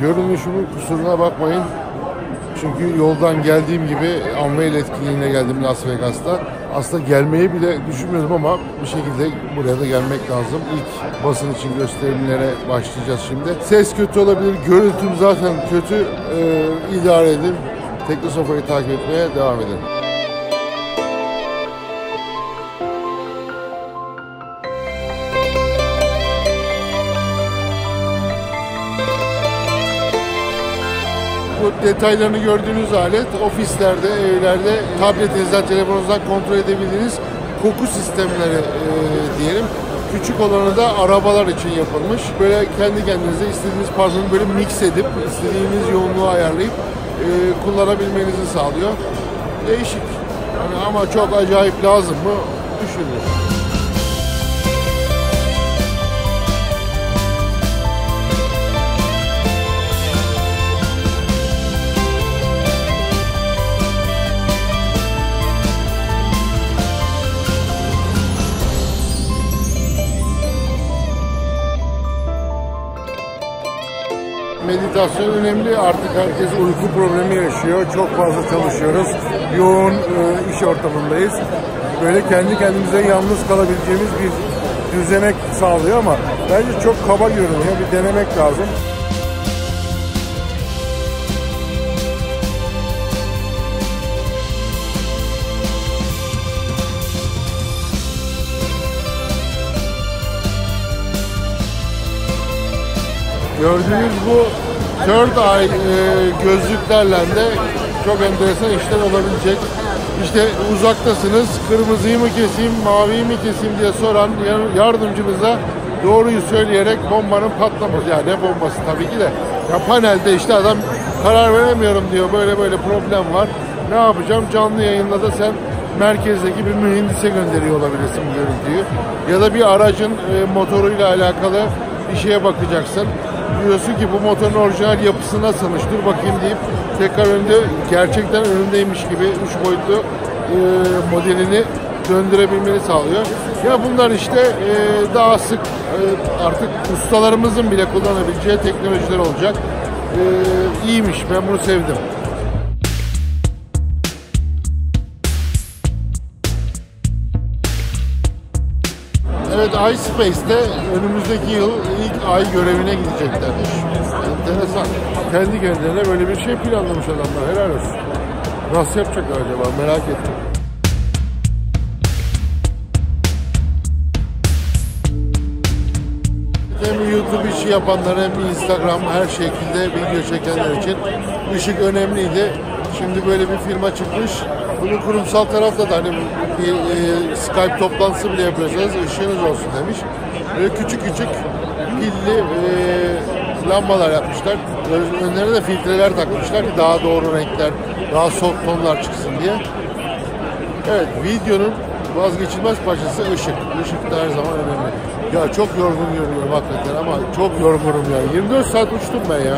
Görünüşümün kusuruna bakmayın. Çünkü yoldan geldiğim gibi Unveil etkinliğine geldim Las Vegas'ta. Aslında gelmeyi bile düşünmüyordum ama bir şekilde buraya da gelmek lazım. İlk basın için gösterimlere başlayacağız şimdi. Ses kötü olabilir, görüntüm zaten kötü. Ee, idare edin. Teknosofa'yı takip etmeye devam edin. Detaylarını gördüğünüz alet ofislerde, evlerde, tabletinizden, telefonunuzdan kontrol edebildiğiniz koku sistemleri e, diyelim. Küçük olanı da arabalar için yapılmış. Böyle kendi kendinize istediğiniz parfümü böyle mix edip istediğiniz yoğunluğu ayarlayıp e, kullanabilmenizi sağlıyor. Değişik. Yani ama çok acayip lazım mı? Düşünün. Meditasyon önemli. Artık herkes uyku problemi yaşıyor. Çok fazla çalışıyoruz. Yoğun e, iş ortamındayız. Böyle kendi kendimize yalnız kalabileceğimiz bir düzenek sağlıyor ama bence çok kaba görünüyor. Bir denemek lazım. Gördüğünüz bu third eye e, gözlüklerle de çok enteresan işler olabilecek. İşte uzaktasınız, kırmızıyı mı keseyim, maviyi mi keseyim diye soran yardımcınıza doğruyu söyleyerek bombanın patlaması. Ya ne bombası tabii ki de. Ya panelde işte adam karar veremiyorum diyor, böyle böyle problem var. Ne yapacağım? Canlı yayında da sen merkezdeki bir mühendise gönderiyor olabilirsin bu görüntüyü. Ya da bir aracın e, motoruyla alakalı bir şeye bakacaksın diyorsun ki bu motorun orijinal yapısı nasılmış dur bakayım deyip tekrar önünde gerçekten önündeymiş gibi üç boyutlu e, modelini döndürebilmeni sağlıyor. Ya bunlar işte e, daha sık e, artık ustalarımızın bile kullanabileceği teknolojiler olacak. E, iyiymiş ben bunu sevdim. Evet iSpace'te önümüzdeki yıl ilk ay görevine gideceklermiş. Enteresan. Kendi kendilerine böyle bir şey planlamış adamlar. Helal olsun. Nasıl yapacaklar acaba merak ettim. Hem YouTube işi yapanlar hem Instagram her şekilde video çekenler için ışık önemliydi. Şimdi böyle bir firma çıkmış. Bunu kurumsal tarafta da hani bir e, Skype toplantısı bile yapıyorsanız ışığınız olsun demiş. Böyle küçük küçük pilli e, lambalar yapmışlar. Önlerine de filtreler takmışlar ki daha doğru renkler, daha soft tonlar çıksın diye. Evet, videonun vazgeçilmez parçası ışık. Işık da her zaman önemli. Ya çok yorgun görünüyorum hakikaten ama çok yorgunum ya. 24 saat uçtum ben ya.